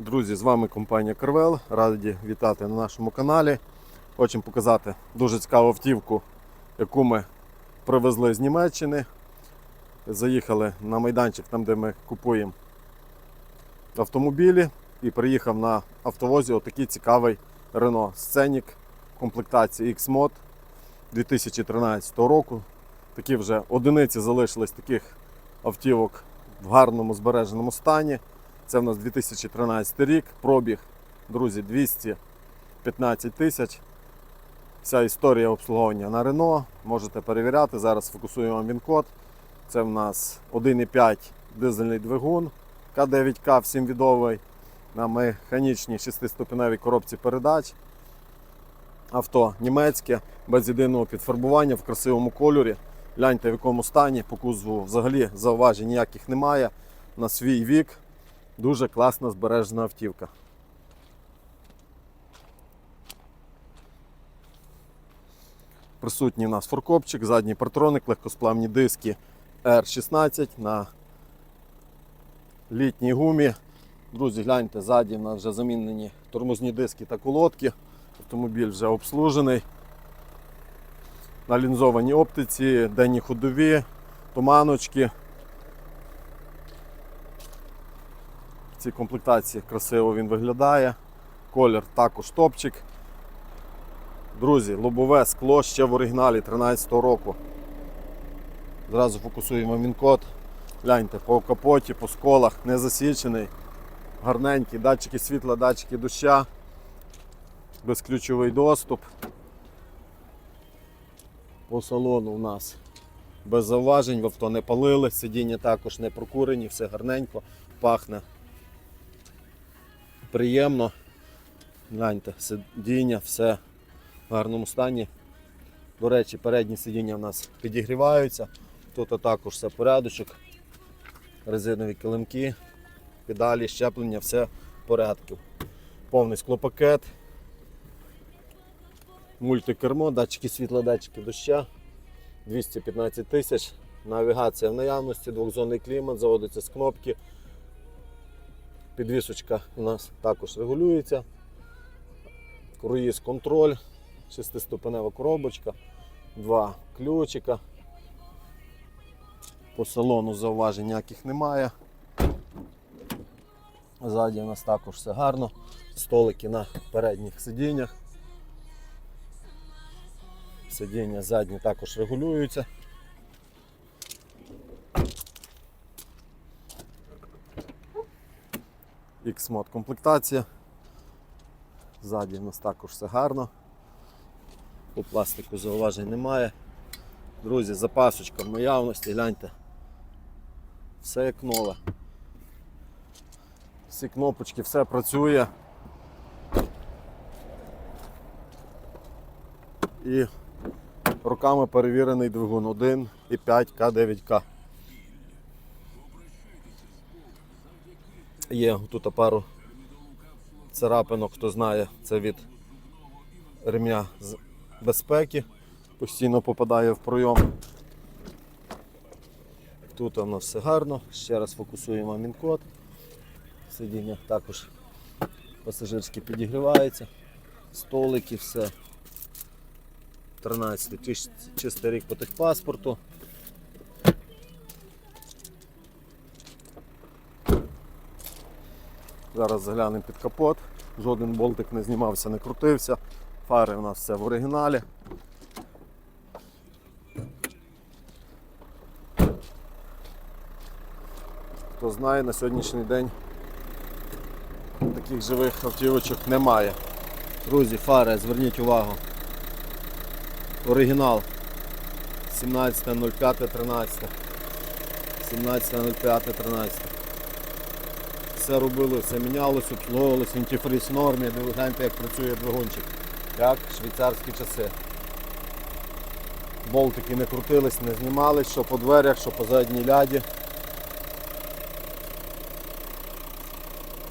Друзі, з вами компанія Карвел. Раді вітати на нашому каналі. Хочемо показати дуже цікаву автівку, яку ми привезли з Німеччини. Заїхали на майданчик, там де ми купуємо автомобілі. І приїхав на автовозі отакий цікавий Renault Scenic комплектації X-Mod 2013 року. Такі вже одиниці залишились таких автівок в гарному збереженому стані. Це в нас 2013 рік, пробіг, друзі, 215 тисяч. Вся історія обслуговування на Renault. Можете перевіряти. Зараз фокусуємо вам він-код. Це в нас 1,5 дизельний двигун К9К, всім відомий на механічній 6-ступеневій коробці передач. Авто німецьке, без єдиного підфарбування в красивому кольорі. Гляньте в якому стані, по кузову взагалі зауважень ніяких немає. На свій вік дуже класна збережена автівка. Присутній у нас форкопчик, задній партроник, легкосплавні диски R16 на літній гумі. Друзі, гляньте, ззаді в нас вже замінені тормозні диски та колодки. Автомобіль вже обслужений. На лінзованій оптиці, денні ходові, туманочки. Цій комплектації красиво він виглядає. Колір також топчик. Друзі, лобове скло ще в оригіналі 13 року. Зразу фокусуємо він-код. Гляньте, по капоті, по сколах, не засічений, гарненький, датчики світла, датчики доща, безключовий доступ. По салону у нас без зауважень, в авто не палили, сидіння також не прокурені, все гарненько, пахне приємно. Гляньте, сидіння, все в гарному стані. До речі, передні сидіння в нас підігріваються. Тут також все порядочок. Резинові килимки, педалі, щеплення, все в порядку. Повний склопакет, мультикермо, датчики світла, датчики доща, 215 тисяч, навігація в наявності, двохзонний клімат, заводиться з кнопки. Підвісочка у нас також регулюється. Круїз контроль, шестиступенева коробочка, два ключика. По салону зауважень ніяких немає. Ззаді у нас також все гарно. Столики на передніх сидіннях. Сидіння задні також регулюються. X-мод комплектація. Ззаді у нас також все гарно. По пластику зауважень немає. Друзі, запасочка в наявності, гляньте. Все як нове. Всі кнопочки, все працює. І руками перевірений двигун 1 і 5 К9К. Є тут пару царапинок, хто знає, це від ремня з безпеки. Постійно попадає в пройом. Тут нас все гарно. Ще раз фокусуємо мінкод. Сидіння також пасажирське підігрівається. Столики, все. 13 чистий рік по техпаспорту. Зараз заглянемо під капот. Жоден болтик не знімався, не крутився. Фари у нас все в оригіналі. Хто знає, на сьогоднішній день таких живих автівочок немає. Друзі, фари, зверніть увагу. Оригінал 17.05.13. 17.05.13. Все робили, все мінялося, обслуговувалося, в нормі, ви гляньте, як працює двигунчик. Як швейцарські часи. Болтики не крутились, не знімались, що по дверях, що по задній ляді.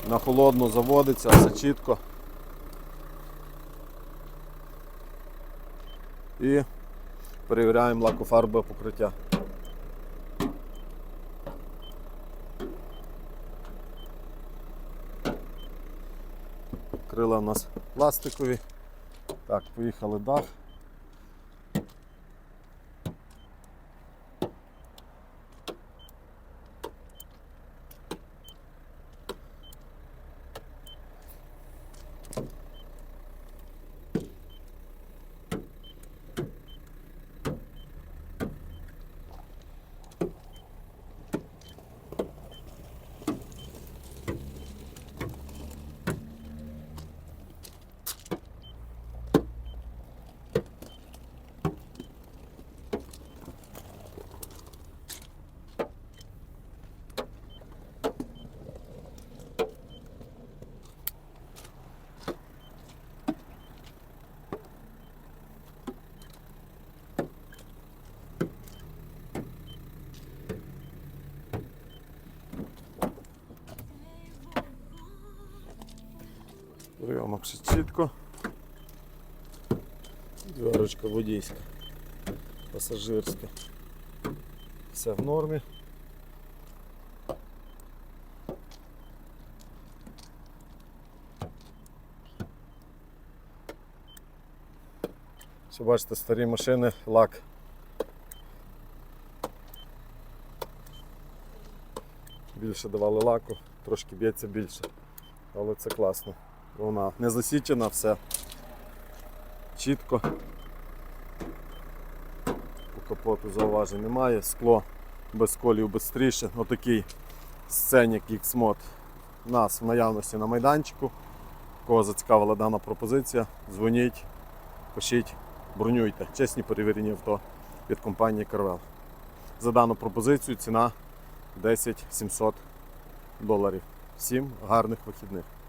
На холодно заводиться, все чітко. І перевіряємо лакофарбове покриття. Крила у нас пластикові. Так, поїхали дах. Прийомок все чітко. Дверочка водійська, пасажирська. Все в нормі. Все бачите, старі машини, лак. Більше давали лаку, трошки б'ється більше. Але це класно. Вона не засічена, все чітко. По капоту зауважень немає. Скло без колів швидше. Отакий сценік X-Mod у нас в наявності на майданчику. Кого зацікавила дана пропозиція, дзвоніть, пишіть, бронюйте. Чесні перевірені авто від компанії Carvel. За дану пропозицію ціна 10 700 доларів. Всім гарних вихідних.